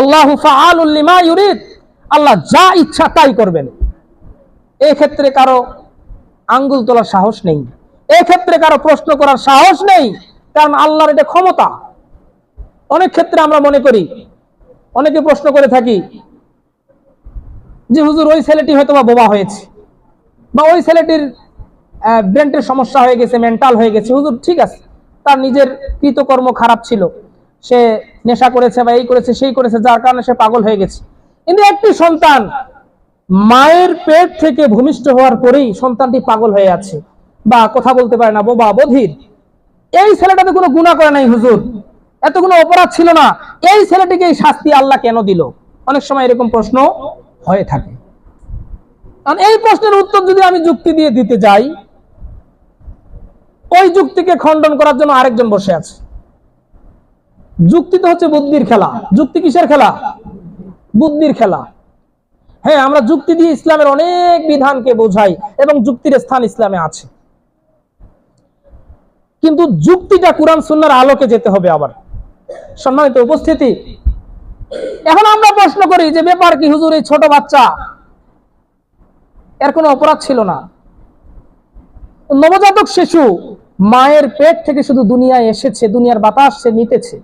আল্লাহু ফাআলুল লিমা ইউরিদ। আল্লাহ যা ইচ্ছা তাই করবেন। এই ক্ষেত্রে কারও আঙ্গুল তোলার সাহস নেই। এই ক্ষেত্রে কারও প্রশ্ন করার সাহস নেই, কারণ আল্লাহর এটা ক্ষমতা। অনেক ক্ষেত্রে আমরা মনে করি, অনেকে প্রশ্ন করে থাকি যে, হুজুর, ওই ছেলেটি হয়তো বা বোবা হয়েছে বা ওই ছেলেটির ব্রেন্টের সমস্যা হয়ে গেছে, মেন্টাল হয়ে গেছে। হুজুর, ঠিক আছে। তার নিজের কৃতকর্ম খারাপ ছিল। সে নেশা করেছে বা এই করেছে, সেই করেছে, যার কারণে সে পাগল হয়ে গেছে। কিন্তু একটি সন্তান মায়ের পেট থেকে ভূমিষ্ঠ হওয়ার পরেই সন্তানটি পাগল হয়ে আছে বা কথা বলতে পারে না, বোবা, বধির। এই ছেলেটাতে কোনো গুণা করে নাই, হুজুর। এত কোনো অপরাধ ছিল না। এই ছেলেটিকে এই শাস্তি আল্লাহ কেন দিল? অনেক সময় এরকম প্রশ্ন হয়ে থাকে। কারণ এই প্রশ্নের উত্তর যদি আমি যুক্তি দিয়ে দিতে যাই, ওই যুক্তিকে খণ্ডন করার জন্য আরেকজন বসে আছে। যুক্তি তো হচ্ছে বুদ্ধির খেলা। যুক্তি কিসের খেলা? বুদ্ধির খেলা। হ্যাঁ আমরা যুক্তি দিয়ে ইসলামের অনেক বিধানকে বোঝাই এবং যুক্তির স্থান ইসলামে আছে। কিন্তু যুক্তিটা কোরআন সুন্নার আলোকে যেতে হবে আবার। সম্মানিত উপস্থিতি, এখন আমরা প্রশ্ন করি যে ব্যাপার কি হুজুর, এই ছোট বাচ্চা, এর কোনো অপরাধ ছিল না? নবজাতক শিশু মায়ের পেট থেকে শুধু দুনিয়ায় এসেছে, দুনিয়ার বাতাস সে নিতেছে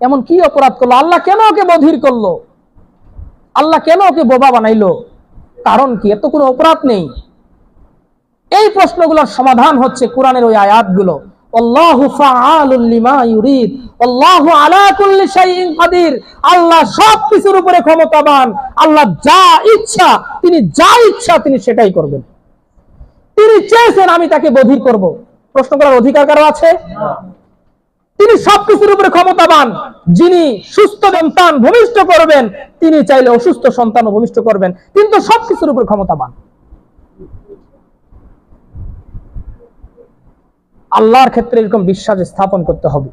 এমন কি অপরাধ করল? আল্লাহ কেন ওকে বধির করল? আল্লাহ কেন ওকে বোবা বানাইলো? কারণ কি? এত কোনো অপরাধ নেই। এই প্রশ্নগুলোর সমাধান হচ্ছে কোরআনের ওই আয়াতগুলো। আল্লাহু আমি তাকে বধির করব। প্রশ্ন করার অধিকার কারও আছে? তিনি সবকিছুর উপরে ক্ষমতাবান। যিনি সুস্থ সন্তান ভূমিষ্ঠ করবেন, তিনি চাইলে অসুস্থ সন্তান ভূমিষ্ঠ করবেন। কিন্তু সবকিছুর উপরে ক্ষমতাবান। আল্লাহর ক্ষেত্রে এরকম বিশ্বাস স্থাপন করতে হবে।